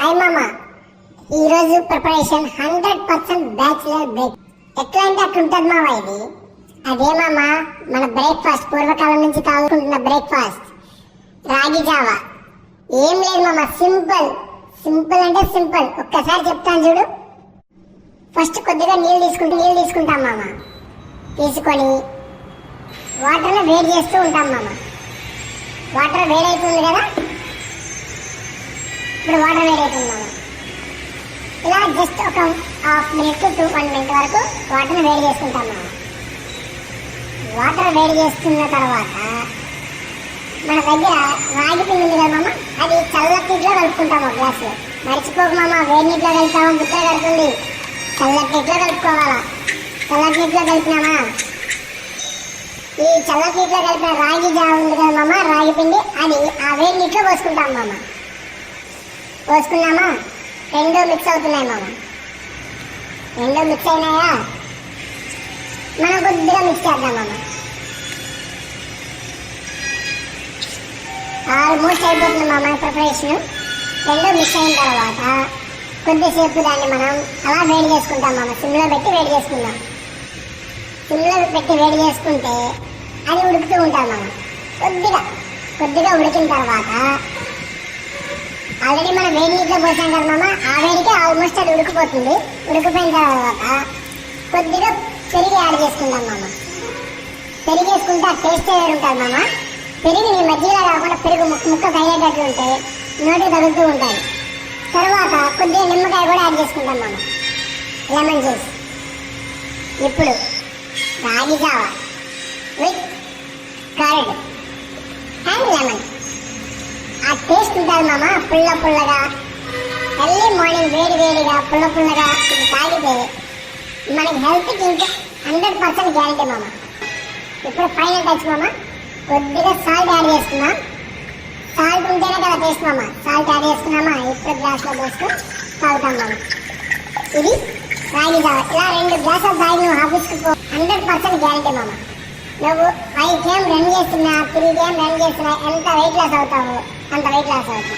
Hi మామ ఈరోజు preparation hundred percent bachelor break ఎట్లా అంటే అట్లా ఉంటుంది మావా ఇది? అదే మన బ్రేక్ఫాస్ట్ పూర్వకాలం నుంచి తాగుకుంటున్న బ్రేక్ఫాస్ట్ రాగి జావా. ఏం లేదు మామా సింపుల్ సింపుల్ అంటే సింపుల్ ఒక్కసారి చెప్తాను చూడు. ఫస్ట్ కొద్దిగా నీళ్ళు తీసుకుంటూ నీళ్ళు తీసుకుంటాం మామ. తీసుకొని వాటర్ని వేడి చేస్తూ ఉంటాం మామ. వాటర్ వేడైతుంది కదా? ఇప్పుడు వాటర్ వేడైతుంది మామ ఇలా జస్ట్ ఒక half minute to one minute వరకు వాటర్ని వేడి చేసుకుంటాం మామ వాటర్ వేడి చేసుకున్న తర్వాత మన దగ్గర రాగి పిండి ఉంది కదా మామ అది చల్ల కలుపుకుంటాం ఒక గ్లాసులో మర్చిపోక మామ వేడి నీటిలో కలుపుతాము? బుట్ట కడుతుంది చల్లటిట్లో కలుపుకోవాలా? చల్లటిట్లో కలిపినామా? ఈ చల్లటిట్లో కలిపిన రాగి జావ ఉంది కదా మామ రాగి పిండి అది ఆ వేడి నీటిలో పోసుకుంటాం మామ. పోసుకున్నామా? రెండు మిక్స్ అవుతున్నాయి మామ. రెండు మిక్స్ అయినాయా? మనం కొద్దిగా మిక్స్ చేద్దాం మామ. ఆల్మోస్ట్ అయిపోతుంది మామ ప్రిపరేషన్ రెండు మిక్స్ అయిన తర్వాత కొద్దిసేపు దాన్ని మనం అలా వేడి చేసుకుంటాం మామ. సిమ్లో పెట్టి వేడి చేసుకుందాం. సిమ్లో పెట్టి వేడి చేసుకుంటే అది ఉడుకుతూ ఉంటాం మామ. కొద్దిగా కొద్దిగా ఉడికిన తర్వాత ఆల్రెడీ మనం వేడి నీటిలో పోసాం కదా మామ ఆ వేడికి ఆల్మోస్ట్ అది ఉడికిపోతుంది. ఉడికిపోయిన తర్వాత కొద్దిగా పెరిగి యాడ్ చేసుకుంటాం మామ. పెరిగి వేసుకుంటే ఆ టేస్ట్ వేరు ఉంటుంది మామ. పెరిగి నీ మధ్యలో కాకుండా పెరుగు ముక్క ముక్క తగిలేటట్లు ఉంటే నోటి తగులుతూ ఉంటాయి. తర్వాత కొద్దిగా నిమ్మకాయ కూడా యాడ్ చేసుకుంటాం మామ. లెమన్ జ్యూస్ ఇప్పుడు రాగి జావా విత్ కర్డ్ అండ్ లెమన్ ఆ టేస్ట్ ఉంటుంది మామ పుల్ల పుల్లగా. ఎర్లీ మార్నింగ్ వేడి వేడిగా పుల్ల పుల్లగా ఇది తాగితే మనకి హెల్త్కి ఇంకా హండ్రెడ్ పర్సెంట్ గ్యారంటీ మామ. ఇప్పుడు ఫైనల్ టచ్ మామ కొద్దిగా సాల్ట్ యాడ్ చేస్తున్నాం. సాల్ట్ ఉంటేనే కదా టేస్ట్ మామ. సాల్ట్ యాడ్ చేస్తున్నామా? ఇప్పుడు గ్లాస్లో పోస్తూ తాగుతాం మామ. ఇది రాగి జావ. ఇలా రెండు గ్లాసులు తాగి నువ్వు ఆఫీస్కి హండ్రెడ్ పర్సెంట్ గ్యారంటీ మామ. నువ్వు ఫైవ్ గేమ్ రన్ చేస్తున్నా త్రీ గేమ్ రన్ చేస్తున్నా ఎంత వెయిట్ లాస్ అవుతావు? అంత వెయిట్ లాస్ అవుతావు.